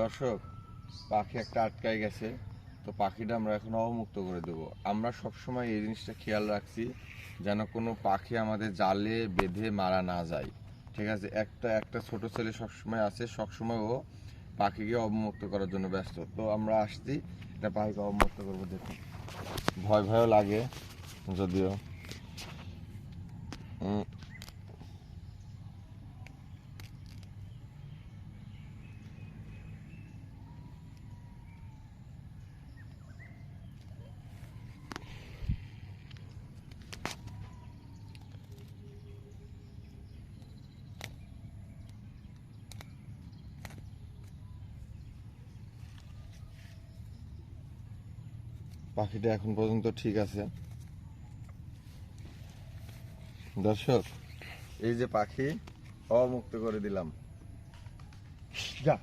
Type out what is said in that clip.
দর্শক, পাখি একটা আটকায় গেছে, তো পাখিটা আমরা এখন অবমুক্ত করে দেবো। আমরা সবসময় এই জিনিসটা খেয়াল রাখছি, যেন কোনো পাখি আমাদের জালে বেঁধে মারা না যায়। ঠিক আছে? একটা একটা ছোট ছেলে সবসময় আছে, সবসময় ও পাখিকে অবমুক্ত করার জন্য ব্যস্ত। তো আমরা আসছি এটা পাখিকে অবমুক্ত করব, দেখুন। ভয়, ভয়ও লাগে, যদিও। পাখিটা এখন পর্যন্ত ঠিক আছে। দর্শক এই যে পাখি অমুক্ত করে দিলাম। যা।